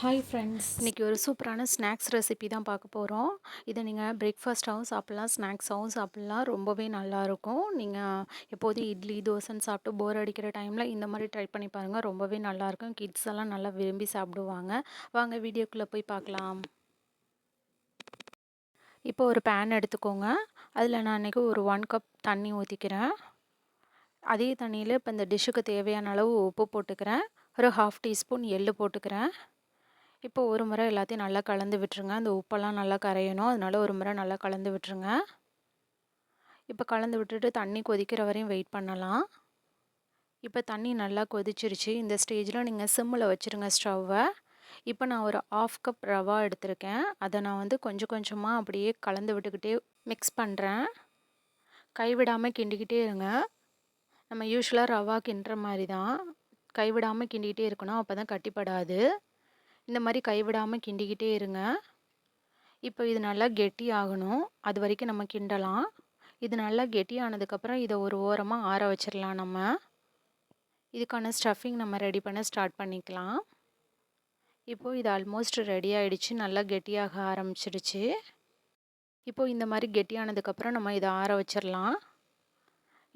Hi friends இன்றைக்கி ஒரு சூப்பரான ஸ்நாக்ஸ் ரெசிபி தான் பார்க்க போகிறோம் இதை நீங்கள் பிரேக்ஃபாஸ்ட்டாகவும் சாப்பிட்லாம் ஸ்நாக்ஸாகவும் சாப்பிட்லாம். ரொம்பவே நல்லாயிருக்கும் நீங்கள் எப்போதும் இட்லி தோசைன்னு சாப்பிட்டு போர் அடிக்கிற டைமில் இந்த மாதிரி ட்ரை பண்ணி பாருங்கள் ரொம்பவே நல்லாயிருக்கும் கிட்ஸ் எல்லாம் நல்லா விரும்பி சாப்பிடுவாங்க. வாங்க வீடியோக்குள்ளே போய் பார்க்கலாம். இப்போ ஒரு பேன் எடுத்துக்கோங்க. அதில் நான் அன்றைக்கி ஒரு ஒன் கப் தண்ணி ஊற்றிக்கிறேன் அதே தண்ணியில் இப்போ இந்த டிஷ்ஷுக்கு தேவையான அளவு உப்பு போட்டுக்கிறேன். ஒரு ஹாஃப் டீஸ்பூன் எள்ளு போட்டுக்கிறேன். இப்போ ஒரு முறை எல்லாத்தையும் நல்லா கலந்து விட்டுருங்க. அந்த உப்பெல்லாம் நல்லா கரையணும். அதனால ஒரு முறை நல்லா கலந்து விட்டுருங்க. இப்போ கலந்து விட்டுட்டு தண்ணி கொதிக்கிற வரையும் வெயிட் பண்ணலாம். இப்போ தண்ணி நல்லா கொதிச்சிருச்சு. இந்த ஸ்டேஜில் நீங்கள் சிம்மில் வச்சுருங்க ஸ்டவ்வை. இப்போ நான் ஒரு ஆஃப் கப் ரவா எடுத்திருக்கேன். அதை நான் வந்து கொஞ்சம் கொஞ்சமாக அப்படியே கலந்து விட்டுக்கிட்டே மிக்ஸ் பண்ணுறேன் கைவிடாமல் கிண்டிக்கிட்டே இருங்க. நம்ம யூஸ்வலாக ரவா கிண்டுற மாதிரி தான். கைவிடாமல் கிண்டிக்கிட்டே இருக்கணும். அப்போ தான் கட்டிப்படாது. இந்த மாதிரி கைவிடாமல் கிண்டிக்கிட்டே இருங்க. இப்போ இது நல்லா கெட்டி ஆகணும். அது வரைக்கும் நம்ம கிண்டலாம். இது நல்லா கெட்டி ஆனதுக்கப்புறம் இதை ஒரு ஓரமாக ஆற வச்சிடலாம் நம்ம. இதுக்கான ஸ்டஃபிங் நம்ம ரெடி பண்ண ஸ்டார்ட் பண்ணிக்கலாம். இப்போது இது ஆல்மோஸ்ட் ரெடி ஆகிடுச்சு நல்லா கெட்டியாக ஆரம்பிச்சிடுச்சு இப்போது இந்த மாதிரி கெட்டியானதுக்கப்புறம் நம்ம இதை ஆற வச்சிடலாம்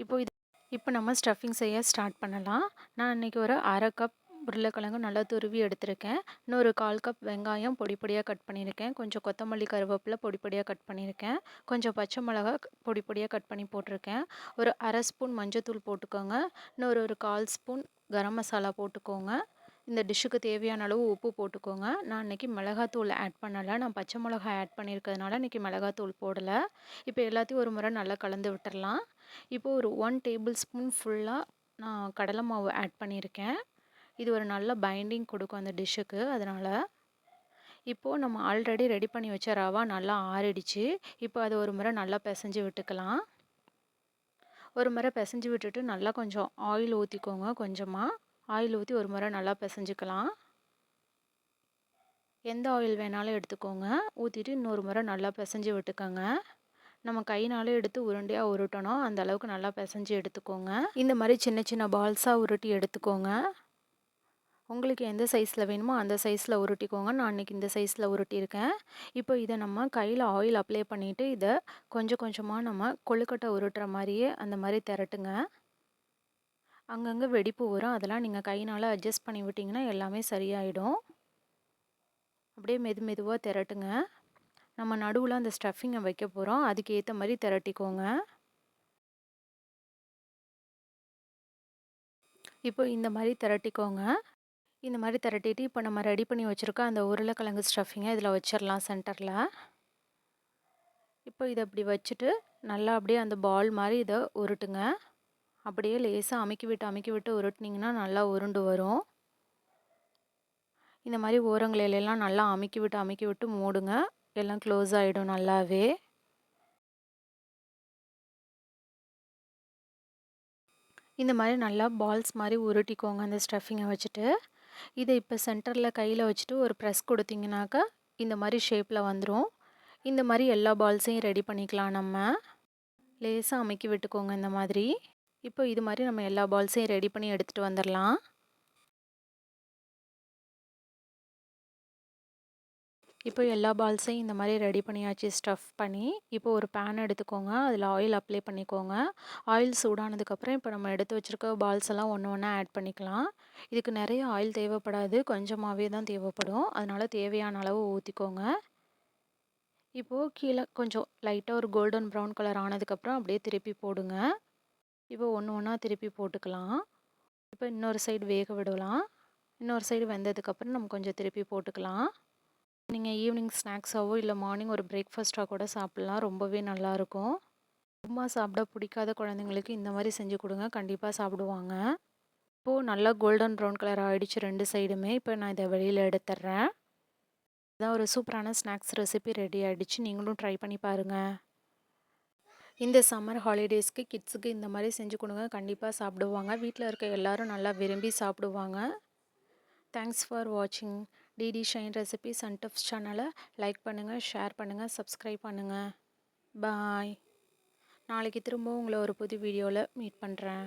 இப்போது இது இப்போ நம்ம ஸ்டஃபிங் செய்ய ஸ்டார்ட் பண்ணலாம். நான் இன்றைக்கி ஒரு அரை கப் உருளைக்கிழங்கு நல்லா துருவி எடுத்திருக்கேன். இன்னொரு கால் கப் வெங்காயம் பொடி பொடியாக கட் பண்ணியிருக்கேன். கொஞ்சம் கொத்தமல்லி கருவேப்பிலை பொடி பொடியாக கட் பண்ணியிருக்கேன். கொஞ்சம் பச்சை மிளகா பொடி பொடியாக கட் பண்ணி போட்டிருக்கேன். ஒரு அரை ஸ்பூன் மஞ்சத்தூள் போட்டுக்கோங்க. இன்னொரு ஒரு கால் ஸ்பூன் கரம் மசாலா போட்டுக்கோங்க. இந்த டிஷ்ஷுக்கு தேவையான அளவு உப்பு போட்டுக்கோங்க. நான் இன்றைக்கி மிளகாத்தூள் ஆட் பண்ணலை. நான் பச்சை மிளகா ஆட் பண்ணியிருக்கிறதுனால இன்றைக்கி மிளகாத்தூள் போடலை. இப்போ எல்லாத்தையும் ஒரு முறை நல்லா கலந்து விட்டுடலாம் இப்போது ஒரு ஒன் டேபிள் ஸ்பூன் ஃபுல்லாக நான் கடலை மாவு ஆட் பண்ணியிருக்கேன். இது ஒரு நல்ல பைண்டிங் கொடுக்கும் அந்த டிஷ்ஷுக்கு அதனால் இப்போது நம்ம ஆல்ரெடி ரெடி பண்ணி வச்ச ரவா நல்லா ஆறிடுச்சு. இப்போ அதை ஒரு முறை நல்லா பிசைஞ்சு விட்டுக்கலாம். ஒரு முறை பிசைஞ்சு விட்டுட்டு நல்லா கொஞ்சம் ஆயில் ஊற்றிக்கோங்க கொஞ்சமாக ஆயில் ஊற்றி ஒரு முறை நல்லா பிசைஞ்சுக்கலாம். எந்த ஆயில் வேணாலும் எடுத்துக்கோங்க. ஊற்றிட்டு இன்னொரு முறை நல்லா பிசைஞ்சு விட்டுக்கோங்க. நம்ம கைனாலே எடுத்து உருண்டையாக உருட்டணும். அந்த அளவுக்கு நல்லா பிசைஞ்சு எடுத்துக்கோங்க. இந்த மாதிரி சின்ன சின்ன பால்ஸாக உருட்டி எடுத்துக்கோங்க. உங்களுக்கு எந்த சைஸில் வேணுமோ அந்த சைஸில் உருட்டிக்கோங்க. நான் இன்றைக்கி இந்த சைஸில் உருட்டியிருக்கேன். இப்போ இதை நம்ம கையில் ஆயில் அப்ளை பண்ணிவிட்டு இதை கொஞ்சம் கொஞ்சமாக நம்ம கொழுக்கட்டை உருட்டுற மாதிரியே அந்த மாதிரி திரட்டுங்க. அங்கங்கே வெடிப்பு வரும். அதெல்லாம் நீங்கள் கைனால் அட்ஜஸ்ட் பண்ணி விட்டிங்கன்னா எல்லாமே சரியாயிடும். அப்படியே மெது மெதுவாக திரட்டுங்க. நம்ம நடுவில் அந்த ஸ்டஃபிங்கை வைக்க போகிறோம் அதுக்கு ஏற்ற மாதிரி திரட்டிக்கோங்க. இப்போ இந்த மாதிரி திரட்டிக்கோங்க. இந்த மாதிரி திரட்டிட்டு இப்போ நம்ம ரெடி பண்ணி வச்சுருக்க அந்த உருளைக்கிழங்கு ஸ்டஃபிங்கை இதில் வச்சிடலாம் சென்டரில் இப்போ இதை அப்படி வச்சுட்டு நல்லா அப்படியே அந்த பால் மாதிரி இதை உருட்டுங்க. அப்படியே லேசாக அமுக்கி விட்டு அமுக்கி விட்டு உருட்டினீங்கன்னா நல்லா உருண்டு வரும். இந்த மாதிரி ஓரங்களிலெல்லாம் நல்லா அமுக்கி விட்டு அமுக்கி விட்டு மூடுங்க. எல்லாம் க்ளோஸ் ஆகிடும் நல்லாவே. இந்த மாதிரி நல்லா பால்ஸ் மாதிரி உருட்டிக்கோங்க அந்த ஸ்டஃபிங்கை வச்சுட்டு. இதை இப்போ சென்டரில் கையில் வச்சுட்டு ஒரு ப்ரெஸ் கொடுத்தீங்கனாக்கா இந்த மாதிரி ஷேப்பில் வந்துடும் இந்த மாதிரி எல்லா பால்ஸையும் ரெடி பண்ணிக்கலாம் நம்ம. லேசாக அமைக்கி விட்டுக்கோங்க இந்த மாதிரி. இப்போ இது மாதிரி நம்ம எல்லா பால்ஸையும் ரெடி பண்ணி எடுத்துகிட்டு வந்துடலாம் இப்போ எல்லா பால்ஸையும் இந்த மாதிரி ரெடி பண்ணியாச்சு ஸ்டஃப் பண்ணி இப்போ ஒரு பேன் எடுத்துக்கோங்க அதில் ஆயில் அப்ளை பண்ணிக்கோங்க. ஆயில் சூடானதுக்கப்புறம் இப்போ நம்ம எடுத்து வச்சுருக்க பால்ஸ் எல்லாம் ஒன்று ஒன்றா ஆட் பண்ணிக்கலாம். இதுக்கு நிறைய ஆயில் தேவைப்படாது கொஞ்சமாகவே தான் தேவைப்படும். அதனால் தேவையான அளவு ஊற்றிக்கோங்க இப்போது கீழே கொஞ்சம் லைட்டாக ஒரு கோல்டன் ப்ரௌன் கலர் ஆனதுக்கப்புறம் அப்படியே திருப்பி போடுங்க. இப்போ ஒன்று ஒன்றா திருப்பி போட்டுக்கலாம். இப்போ இன்னொரு சைடு வேக விடலாம். இன்னொரு சைடு வெந்ததுக்கப்புறம் நம்ம கொஞ்சம் திருப்பி போட்டுக்கலாம். நீங்கள் ஈவினிங் ஸ்நாக்ஸாகவோ இல்லை மார்னிங் ஒரு பிரேக்ஃபாஸ்ட்டாக கூட சாப்பிட்லாம் ரொம்பவே நல்லாயிருக்கும் சும்மா சாப்பிட பிடிக்காத குழந்தைங்களுக்கு இந்த மாதிரி செஞ்சு கொடுங்க கண்டிப்பாக சாப்பிடுவாங்க. இப்போது நல்லா கோல்டன் ப்ரௌன் கலர் ஆகிடுச்சு ரெண்டு சைடுமே இப்போ நான் இதை வெளியில் எடுத்துட்றேன். இதான் ஒரு சூப்பரான ஸ்நாக்ஸ் ரெசிபி ரெடி ஆகிடுச்சு நீங்களும் ட்ரை பண்ணி பாருங்கள் இந்த சம்மர் ஹாலிடேஸ்க்கு கிட்ஸுக்கு இந்த மாதிரி செஞ்சு கொடுங்க கண்டிப்பாக சாப்பிடுவாங்க. வீட்டில் இருக்க எல்லோரும் நல்லா விரும்பி சாப்பிடுவாங்க. தேங்க்ஸ் ஃபார் வாட்சிங். DD shine recipes and tips சேனலை லைக் பண்ணுங்கள் ஷேர் பண்ணுங்கள் சப்ஸ்கிரைப் பண்ணுங்கள் பாய் நாளைக்கு திரும்பவும் உங்களை ஒரு புது வீடியோவில் மீட் பண்ணுறேன்